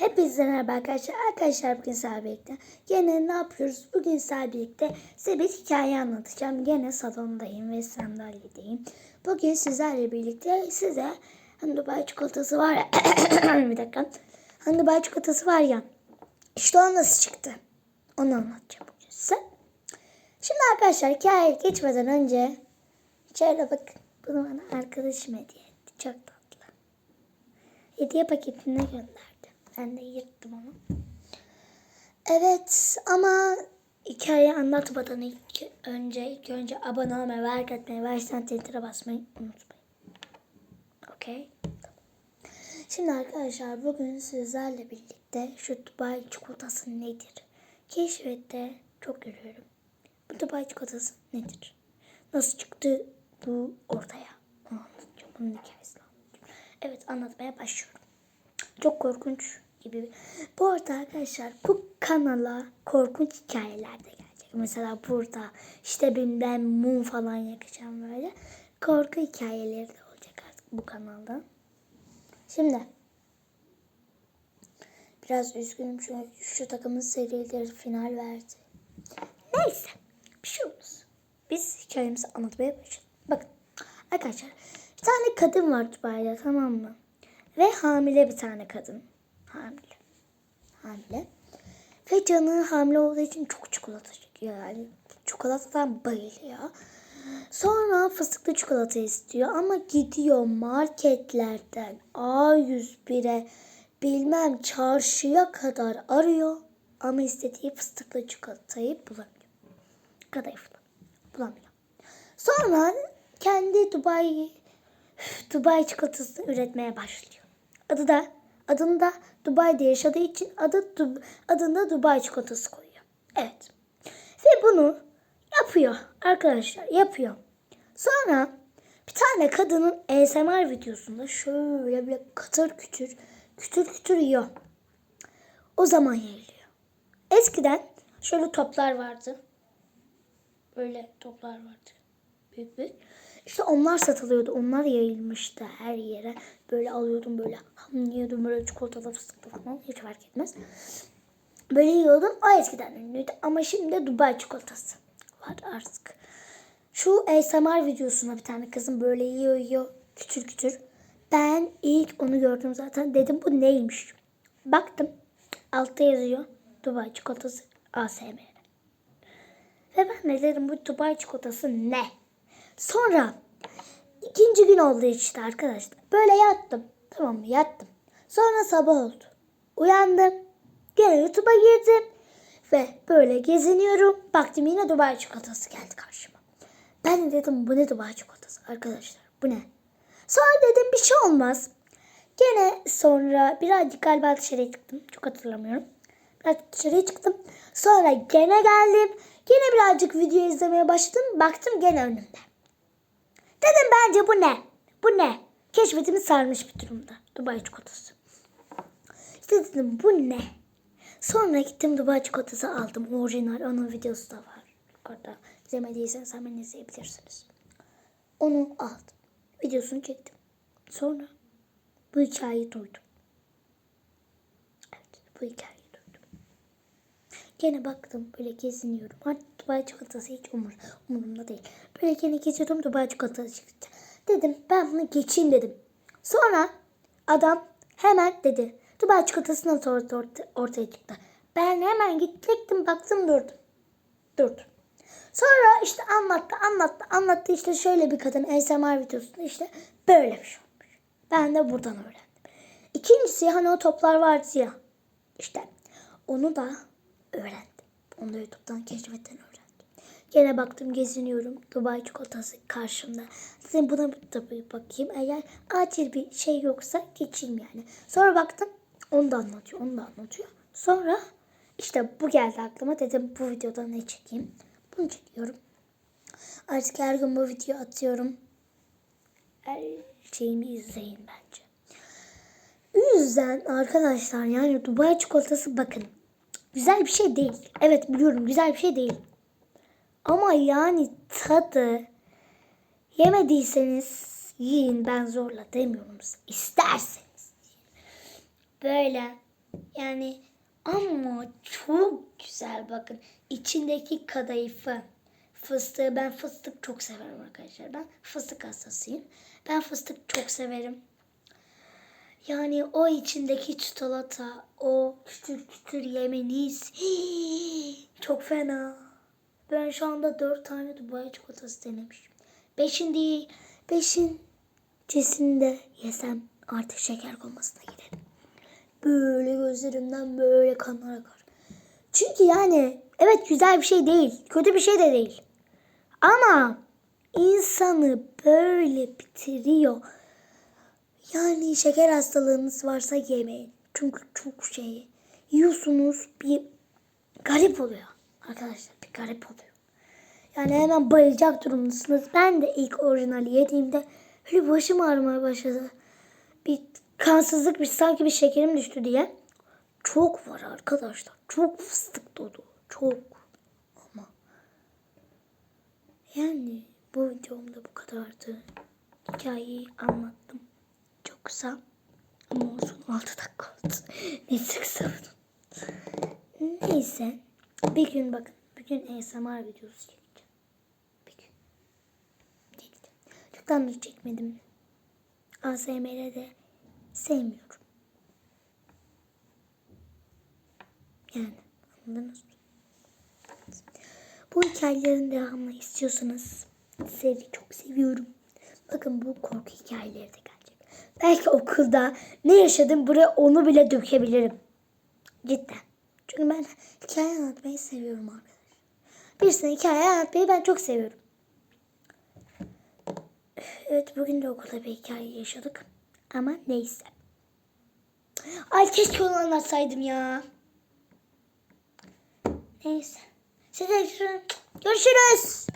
Hepinize merhaba arkadaşlar. Arkadaşlar bugün sizlerle birlikte gene ne yapıyoruz? Bugün sizlerle birlikte size bir hikaye anlatacağım. Gene salondayım ve sandalyedeyim. Bugün sizlerle birlikte size hani Dubai çikolatası var ya. bir dakika. Hani Dubai çikolatası var ya. İşte o nasıl çıktı? Onu anlatacağım bugün size. Şimdi arkadaşlar hikaye geçmeden önce şöyle bakın. Bunu bana arkadaşım hediye etti. Çok tatlı. Hediye paketine gönderdi. Ben de yırttım onu. Evet ama hikayeyi anlatmadan ilk önce ilk önce abone olmayı, like atmayı, ve aşağıdan tintire basmayı unutmayın. Okey? Şimdi arkadaşlar bugün sizlerle birlikte şu Dubai çikolatası nedir? Keşfette çok görüyorum. Bu Dubai çikolatası nedir? Nasıl çıktı bu ortaya? Anlatacağım. Bunun hikayesini anlatacağım. Evet anlatmaya başlıyorum. Çok korkunç gibi. Bu arada arkadaşlar bu kanala korkunç hikayeler de gelecek. Mesela burada işte ben mum falan yakacağım böyle. Korku hikayeleri de olacak artık bu kanalda. Şimdi biraz üzgünüm çünkü şu takımın serileri final verdi. Neyse bir şey olmaz. Biz hikayemizi anlatmaya başlayalım. Bakın arkadaşlar bir tane kadın var Dubai'de tamam mı? Ve hamile bir tane kadın. Hamile. Hamile. Ve canı hamile olduğu için çok çikolata çekiyor yani. Çikolatadan bayılıyor. Sonra fıstıklı çikolata istiyor ama gidiyor marketlerden A101'e bilmem çarşıya kadar arıyor. Ama istediği fıstıklı çikolatayı bulamıyor. Kadayıflı. Bulamıyor. Sonra kendi Dubai Dubai çikolatasını üretmeye başlıyor. Adı da adını da Dubai'de yaşadığı için adı adını Dubai çikolatası koyuyor. Evet. Ve bunu yapıyor arkadaşlar yapıyor. Sonra bir tane kadının ASMR videosunda şöyle bir katır kütür kütür kütür yiyor. O zaman yayılıyor. Eskiden şöyle toplar vardı. Böyle toplar vardı. Büyük büyük. İşte onlar satılıyordu. Onlar yayılmıştı her yere. Böyle alıyordum böyle hamlıyordum böyle çikolatalı fıstıklı falan hiç fark etmez. Böyle yiyordum. O eskiden ünlüydü. Ama şimdi Dubai çikolatası var artık. Şu ASMR videosuna bir tane kızım böyle yiyor yiyor küçür küçür. Ben ilk onu gördüm zaten. Dedim bu neymiş? Baktım. Altta yazıyor. Dubai çikolatası ASMR. Ve ben de dedim bu Dubai çikolatası ne? Sonra ikinci gün oldu işte arkadaşlar. Böyle yattım. Tamam mı? Yattım. Sonra sabah oldu. Uyandım. Gene YouTube'a girdim. Ve böyle geziniyorum. Baktım yine Dubai çikolatası geldi karşıma. Ben de dedim bu ne Dubai çikolatası arkadaşlar? Bu ne? Sonra dedim bir şey olmaz. Gene sonra birazcık galiba dışarıya çıktım. Çok hatırlamıyorum. Biraz dışarıya çıktım. Sonra gene geldim. Gene birazcık video izlemeye başladım. Baktım gene önümde. Dedim bence bu ne? Bu ne? Keşfetimi sarmış bir durumda. Dubai çikolatası. İşte dedim bu ne? Sonra gittim Dubai çikolatası aldım. Orijinal. Onun videosu da var. Yukarıda. İzlemediyseniz hemen izleyebilirsiniz. Onu aldım. Videosunu çektim. Sonra bu hikayeyi duydum. Evet bu hikayeyi duydum. Gene baktım böyle geziniyorum. Artık Dubai çikolatası hiç umur, umurumda değil. Böyle gene geziyorum Dubai çikolatası çıktı. Dedim ben bunu geçeyim dedim. Sonra adam hemen dedi. Dubai çikolatası nasıl orta, orta, ortaya çıktı. Ben hemen gittim baktım durdum. Durdum. Sonra işte anlattı anlattı anlattı işte şöyle bir kadın ASMR videosunda işte böyle bir şey olmuş. Ben de buradan öğrendim. İkincisi hani o toplar vardı ya. İşte onu da öğrendim. Onu da YouTube'dan keşfetten öğrendim. Gene baktım geziniyorum. Dubai çikolatası karşımda. Dedim buna da bir bakayım. Eğer acil bir şey yoksa geçeyim yani. Sonra baktım onu da anlatıyor. Onu da anlatıyor. Sonra işte bu geldi aklıma. Dedim bu videoda ne çekeyim. Bunu çekiyorum. Artık her gün bu video atıyorum. Her şeyimi izleyin bence. O yüzden arkadaşlar yani Dubai çikolatası bakın. Güzel bir şey değil. Evet biliyorum güzel bir şey değil. Ama yani tadı yemediyseniz yiyin ben zorla demiyorum. İsterseniz. Böyle Yani ama çok güzel bakın. İçindeki kadayıfı. Fıstığı ben fıstık çok severim arkadaşlar. Ben fıstık hastasıyım. Ben fıstık çok severim. Yani o içindeki çikolata, o kütür kütür yemeniz hii, çok fena. Ben şu anda dört tane Dubai çikolatası denemişim. Beşin değil, beşincisinde yesem artık şeker komasına giderim. Böyle gözlerimden böyle kanlar akar. Çünkü yani evet güzel bir şey değil, kötü bir şey de değil. Ama insanı böyle bitiriyor. Yani şeker hastalığınız varsa yemeyin. Çünkü çok şey yiyorsunuz bir garip oluyor. Arkadaşlar bir garip oluyor. Yani hemen bayılacak durumdasınız. Ben de ilk orijinali yediğimde böyle başım ağrımaya başladı. Bir kansızlık bir sanki bir şekerim düştü diye. Çok var arkadaşlar. Çok fıstık dolu. Çok. Ama yani bu videomda bu kadardı. Hikayeyi anlattım. Çok kısa. Ama olsun 6 dakika oldu. Neyse kısa. Neyse. Bir gün bakın. Bir gün ASMR videosu çekeceğim. Bir gün. Çektim. Çoktandır çekmedim. ASMR'e de sevmiyorum. Yani anladınız mı? Bu hikayelerin devamını istiyorsanız seri çok seviyorum. Bakın bu korku hikayeleri de gelecek. Belki okulda ne yaşadım buraya onu bile dökebilirim. Cidden. Çünkü ben hikaye anlatmayı seviyorum arkadaşlar. Birisine hikaye anlatmayı ben çok seviyorum. Evet bugün de okulda bir hikaye yaşadık. Ama neyse. Ay keşke onu anlatsaydım ya. Neyse. Size görüşürüz.